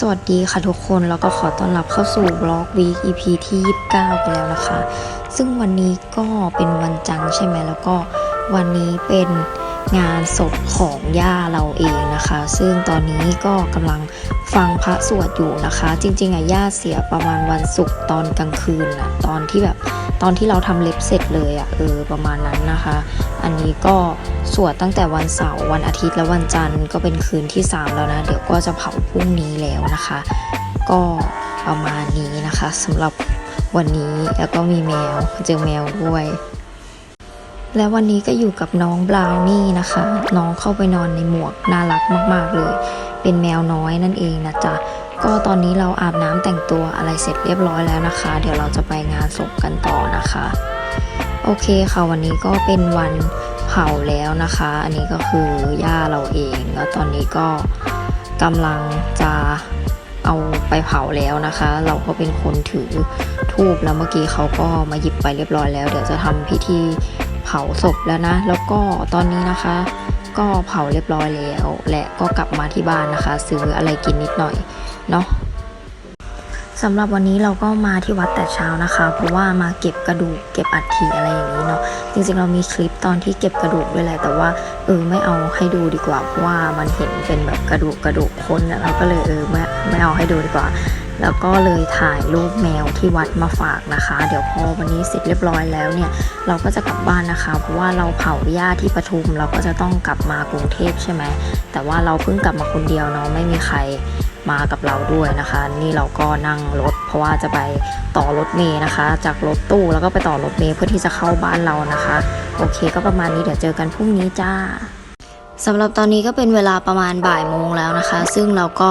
สวัสดีค่ะทุกคน แล้วก็ขอต้อนรับเข้าสู่บล็อกวีค EP ที่ 29 ไปแล้วนะคะ ซึ่งวันนี้ก็เป็นวันจันทร์ใช่ไหม แล้วก็วันนี้เป็น งานศพของย่าเราเองนะคะ ซึ่งตอนนี้ก็กำลังฟังพระสวดอยู่นะคะ จริง ๆอะย่าเสียประมาณวันศุกร์ตอนกลางคืนอะตอนที่แบบตอนที่เราทำเล็บเสร็จเลยอะเออประมาณนั้นนะคะ อันนี้ก็สวดตั้งแต่วันเสาร์วันอาทิตย์และวันจันทร์ก็เป็นคืนที่ 3 แล้วนะ เดี๋ยวก็จะเผาพรุ่งนี้แล้วนะคะ ก็ประมาณนี้นะคะสำหรับวันนี้แล้วก็มีแมวเจอแมวด้วย และวันนี้ก็อยู่กับน้องบราวนี่นะคะ น้องเข้าไปนอนในหมวกน่ารักมาก ๆ เลย เป็นแมวน้อยนั่นเองนะจ๊ะ ก็ตอนนี้เราอาบน้ำแต่งตัวอะไรเสร็จเรียบร้อยแล้วนะคะ เดี๋ยวเราจะไปงานศพกันต่อนะคะ โอเคค่ะวันนี้ก็เป็นวันเผาแล้วนะคะ อันนี้ก็คือย่าเราเองแล้วตอนนี้ก็กำลังจะเอาไปเผาแล้วนะคะ เราก็เป็นคนถือทูบแล้วเมื่อกี้เขาก็มาหยิบไปเรียบร้อยแล้ว เดี๋ยวจะทำพิธี เผาศพแล้วนะ แล้วก็ตอนนี้นะคะ ก็เผาเรียบร้อยแล้ว และก็กลับมาที่บ้านนะคะ ซื้ออะไรกินนิดหน่อยเนาะสำหรับวันนี้เราก็มาที่วัดแต่เช้านะคะ เพราะว่ามาเก็บกระดูกเก็บอัฐิอะไรอย่างนี้เนาะจริงๆเรามีคลิปตอนที่เก็บกระดูกด้วยแหละแต่ว่าเออไม่เอาให้ดูดีกว่าเพราะว่ามันเห็นเป็นแบบกระดูกกระดูกคนอะเราก็เลยเออไม่ไม่เอาให้ดูดีกว่า แล้วก็เลยถ่ายรูปแมวที่วัดมาฝากนะคะ เดี๋ยวพอวันนี้เสร็จเรียบร้อยแล้วเนี่ย เราก็จะกลับบ้านนะคะ เพราะว่าเราเผาหญ้าที่ปทุม เราก็จะต้องกลับมากรุงเทพใช่ไหม แต่ว่าเราเพิ่งกลับมาคนเดียวเนาะ ไม่มีใครมากับเราด้วยนะคะ นี่เราก็นั่งรถ เพราะว่าจะไปต่อรถเมย์นะคะ จากรถตู้แล้วก็ไปต่อรถเมย์เพื่อที่จะเข้าบ้านเรานะคะ โอเคก็ประมาณนี้เดี๋ยวเจอกันพรุ่งนี้จ้า สำหรับตอนนี้ก็เป็นเวลาประมาณบ่ายโมงแล้วนะคะ ซึ่งเราก็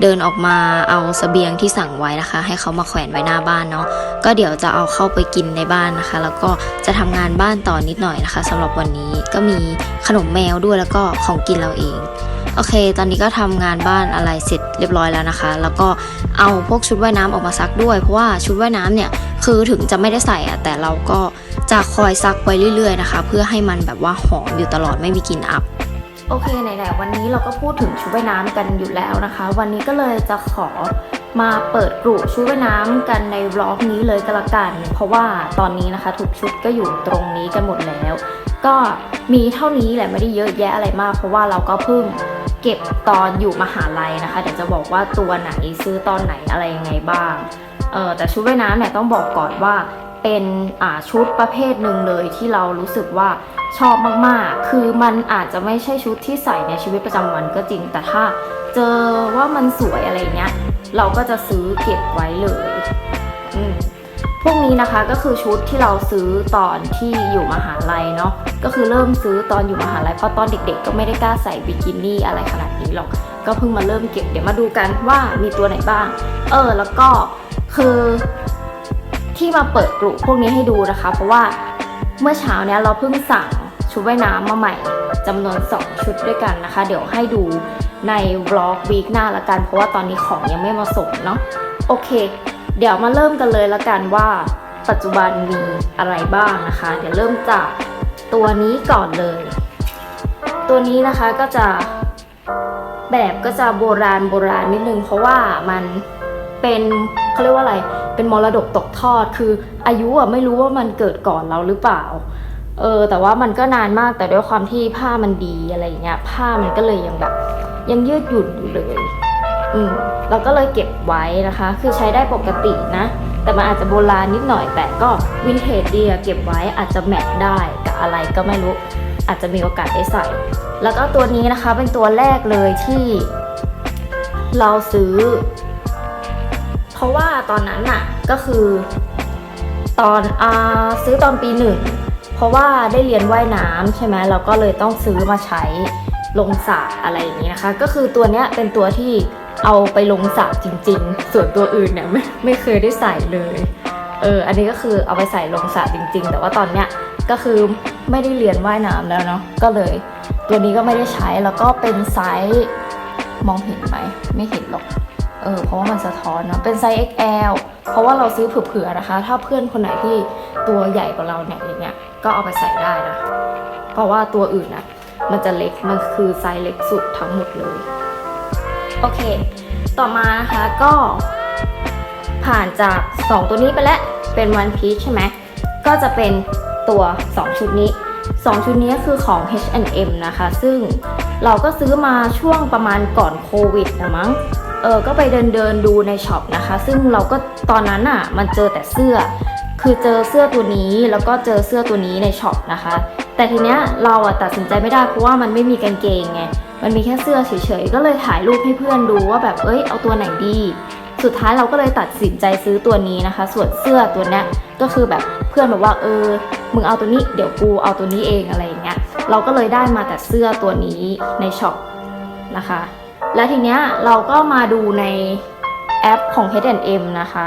เดินออกมาเอาเสบียงที่สั่งไว้นะคะ ให้เขามาแขวนไว้หน้าบ้านเนาะก็เดี๋ยวจะเอาเข้าไปกินในบ้านนะคะ แล้วก็จะทำงานบ้านต่อนิดหน่อยนะคะสำหรับวันนี้ก็มีขนมแมวด้วยแล้วก็ของกินเราเองโอเค ตอนนี้ก็ทำงานบ้านอะไรเสร็จเรียบร้อยแล้วนะคะ แล้วก็เอาพวกชุดว่ายน้ำออกมาซักด้วย เพราะว่าชุดว่ายน้ำเนี่ยคือถึงจะไม่ได้ใส่อะแต่เราก็จะคอยซักไว้เรื่อยๆนะคะ เพื่อให้มันแบบว่าหอมอยู่ตลอดไม่มีกลิ่นอับ โอเคไหนๆวันนี้เราก็พูดถึงชุดว่ายน้ำกันอยู่แล้วนะคะ วันนี้ก็เลยจะขอมาเปิดกลุ่ชุดว่ายน้ำกันในวล็อกนี้เลยก็แล้วกัน เพราะว่าตอนนี้นะคะทุกชุดก็อยู่ตรงนี้กันหมดแล้ว ก็มีเท่านี้แหละไม่ได้เยอะแยะอะไรมาก เพราะว่าเราก็เพิ่งเก็บตอนอยู่มหาลัยนะคะเดี๋ยวจะบอกว่าตัวไหนซื้อตอนไหนอะไรยังไงบ้างเออแต่ชุดว่ายน้ำเนี่ยต้องบอกก่อนว่า เป็นชุดประเภทหนึ่งเลยที่เรารู้สึกว่าชอบมากๆ คือมันอาจจะไม่ใช่ชุดที่ใส่ในชีวิตประจำวันก็จริง แต่ถ้าเจอว่ามันสวยอะไรเงี้ย เราก็จะซื้อเก็บไว้เลยพวกนี้นะคะก็คือชุดที่เราซื้อตอนที่อยู่มหาลัยเนาะ ก็คือเริ่มซื้อตอนอยู่มหาลัยเพราะตอนเด็ก ๆ ก็ไม่ได้กล้าใส่บิกินี่อะไรขนาดนี้หรอก ก็เพิ่งมาเริ่มเก็บ เดี๋ยวมาดูกันว่ามีตัวไหนบ้าง เออ แล้วก็คือ ที่มาเปิดกลุ่มพวกนี้ให้ดูนะคะ เพราะว่าเมื่อเช้าเนี้ยเราเพิ่งสั่งชุดว่ายน้ำมาใหม่จำนวน 2 ชุดด้วยกันนะคะ เดี๋ยวให้ดูในวล็อกวีคหน้าละกัน เพราะว่าตอนนี้ของยังไม่มาส่งเนาะโอเค เดี๋ยวมาเริ่มกันเลยละกันว่าปัจจุบันมีอะไรบ้างนะคะ เดี๋ยวเริ่มจากตัวนี้ก่อนเลย ตัวนี้นะคะก็จะแบบก็จะโบราณโบราณนิดนึง เพราะว่ามันเป็นเขาเรียกว่าอะไร เป็นมรดกตกทอด คืออายุอะไม่รู้ว่ามันเกิดก่อนเราหรือเปล่า เออ แต่ว่ามันก็นานมากแต่ด้วยความที่ผ้ามันดีอะไรอย่างเงี้ย ผ้ามันก็เลยยังแบบ ยังยืดหยุ่นอยู่เลย อืมเราก็เลยเก็บไว้นะคะ คือใช้ได้ปกตินะ แต่มันอาจจะโบราณนิดหน่อย แต่ก็วินเทจดีอะเก็บไว้อาจจะแมทได้กับอะไรก็ไม่รู้ อาจจะมีโอกาสได้ใส่ แล้วก็ตัวนี้นะคะเป็นตัวแรกเลยที่เราซื้อ เพราะว่าตอนนั้นน่ะ ก็คือตอนอซื้อตอนปีหนึ่งเพราะว่าได้เรียนว่ายน้ำใช่ไหมเราก็เลยต้องซื้อมาใช้ลงสระอะไรอย่างนี้นะคะ ก็คือตัวเนี้ยเป็นตัวที่เอาไปลงสระจริง ๆ ส่วนตัวอื่นเนี่ยไม่ไม่เคยได้ใส่เลยเอออันนี้ก็คือเอาไปใส่ลงสระจริง ๆ แต่ว่าตอนเนี้ยก็คือไม่ได้เรียนว่ายน้ำแล้วเนาะก็เลย ตัวนี้ก็ไม่ได้ใช้แล้วก็เป็นไซส์มองเห็นไหมไม่เห็นหรอกเออเพราะว่ามันสะท้อนเนาะเป็นไซส์ XL เพราะว่าเราซื้อเผื่อๆนะคะ ถ้าเพื่อนคนไหนที่ตัวใหญ่กว่าเราเนี่ยอย่างเงี้ยก็เอาไปใส่ได้นะเพราะว่าตัวอื่นนะมันจะเล็กมันคือไซส์เล็กสุดทั้งหมดเลยโอเค ต่อมานะคะก็ผ่านจาก 2 ตัวนี้ไปแล้วเป็น One Piece ใช่ไหมก็จะเป็นตัว 2 ชุดนี้ 2 ชุดนี้คือของ H&M นะคะ ซึ่งเราก็ซื้อมาช่วงประมาณก่อนโควิดนะมั้ง ออก็ไปเดินเดินดูในช็อปนะคะ ซึ่งเราก็ตอนนั้นอะมันเจอแต่เสื้อ คือเจอเสื้อตัวนี้แล้วก็เจอเสื้อตัวนี้ในช็อปนะคะ แต่ทีเนี้ยเราอะตัดสินใจไม่ได้เพราะว่ามันไม่มีกางเกงไงมันมีแค่เสื้อเฉยๆก็เลยถ่ายรูปให้เพื่อนดูว่าแบบเอ้ยเอาตัวไหนดี สุดท้ายเราก็เลยตัดสินใจซื้อตัวนี้นะคะ ส่วนเสื้อตัวเนี้ยก็คือแบบเพื่อนบอกว่าเออมึงเอาตัวนี้เดี๋ยวกูเอาตัวนี้เองอะไรอย่างเงี้ยเราก็เลยได้มาแต่เสื้อตัวนี้ในช็อปนะคะ และทีเนี้ยเราก็มาดูในแอปของ H&M นะคะ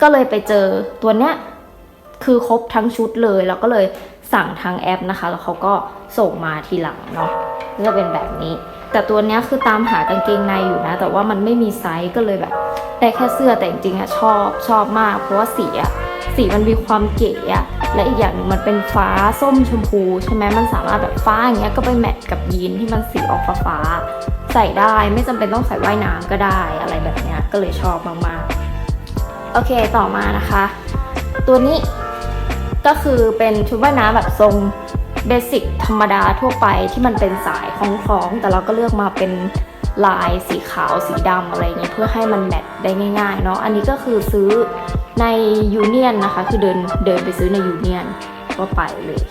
ก็เลยไปเจอตัวเนี้ยคือครบทั้งชุดเลยเราก็เลยสั่งทางแอปนะคะ แล้วเขาก็ส่งมาทีหลังเนาะก็จะเป็นแบบนี้ แต่ตัวเนี้ยคือตามหากางเกงในอยู่นะ แต่ว่ามันไม่มีไซส์ก็เลยแบบได้แค่เสื้อแต่จริงๆอะชอบชอบมาก เพราะว่าสีอะสีมันมีความเก๋อะและอีกอย่างหนึ่งมันเป็นฟ้าส้มชมพู ใช่ไหมมันสามารถแบบฟ้าอย่างเงี้ยก็ไปแมทกับยีนที่มันสีออกฟ้าฟา ส่ได้ไม่จำเป็นต้องใส่ว่ายน้ำก็ได้อะไรแบบเนี้ยก็เลยชอบมากๆ โอเคต่อมานะคะ ตัวนี้ก็คือเป็นชุดว่ายน้ำแบบทรงเบสิกธรรมดาทั่วไปที่มันเป็นสายคล้องๆ แต่เราก็เลือกมาเป็นลายสีขาวสีดำอะไรเงี้ยเพื่อให้มันแมทได้ง่ายๆเนาะอันนี้ก็คือซื้อในยูเนียนนะคะ คือเดินเดินไปซื้อในยูเนียนก็ไปเลย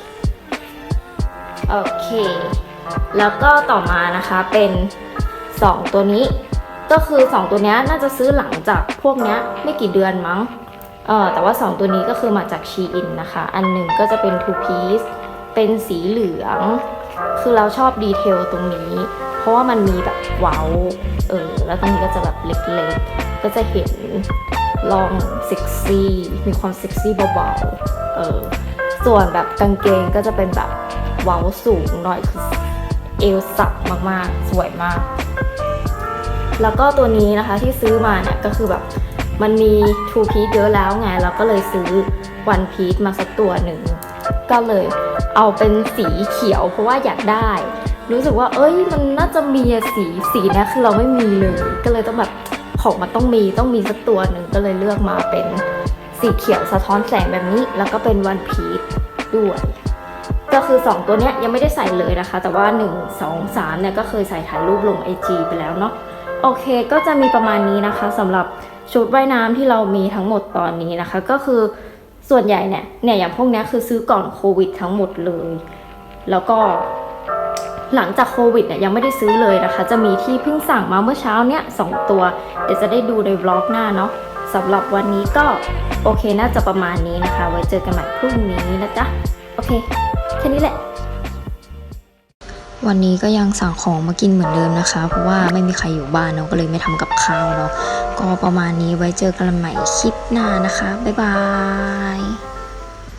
โอเค แล้วก็ต่อมานะคะเป็น 2 ตัวนี้ ก็คือ 2 ตัวนี้น่าจะซื้อหลังจากพวกนี้ไม่กี่เดือนมั้งเออแต่ว่า 2 ตัวนี้ก็คือมาจากชีอินนะคะ อันหนึ่งก็จะเป็น two piece เป็นสีเหลือง คือเราชอบดีเทลตรงนี้ เพราะว่ามันมีแบบเว้าเออแล้วตรงนี้ก็จะแบบเล็กๆ ก็จะเห็นลองเซ็กซี่มีความเซ็กซี่เบาๆเออส่วนแบบกางเกงก็จะเป็นแบบเว้าสูงหน่อยคือเอวสับมากๆ สวยมาก แล้วก็ตัวนี้นะคะที่ซื้อมาเนี่ยก็คือแบบมันมี two piece เยอะแล้วไงเราก็เลยซื้อ one piece มาสักตัวหนึ่งก็เลยเอาเป็นสีเขียวเพราะว่าอยากได้ รู้สึกว่า เอ้ยมันน่าจะมีสีสีนี้คือเราไม่มีเลยก็เลยต้องแบบของมันต้องมีต้องมีสักตัวหนึ่งก็เลยเลือกมาเป็นสีเขียวสะท้อนแสงแบบนี้ แล้วก็เป็น one piece ด้วย ก็คือ 2 ตัวเนี้ยยังไม่ได้ใส่เลยนะคะ แต่ว่า 1 2 3เนี่ยก็เคยใส่ถ่ายรูปลง IG ไปแล้วเนาะ โอเคก็จะมีประมาณนี้นะคะสำหรับชุดว่ายน้ำที่เรามีทั้งหมดตอนนี้นะคะ ก็คือส่วนใหญ่เนี่ยเนี่ยอย่างพวกนี้คือซื้อก่อนโควิดทั้งหมดเลย แล้วก็หลังจากโควิดเนี่ยยังไม่ได้ซื้อเลยนะคะ จะมีที่เพิ่งสั่งมาเมื่อเช้าเนี่ยสองตัว เดี๋ยวจะได้ดูในวล็อกหน้าเนาะสำหรับวันนี้ก็โอเคน่าจะประมาณนี้นะคะ ไว้เจอกันใหม่พรุ่งนี้นะจ๊ะ โอเค แค่นี้แหละ วันนี้ก็ยังสั่งของมากินเหมือนเดิมนะคะ เพราะว่าไม่มีใครอยู่บ้านเนาะก็เลยไม่ทำกับข้าวเนาะก็ประมาณนี้ไว้เจอกันใหม่คลิปหน้านะคะ บ๊ายบาย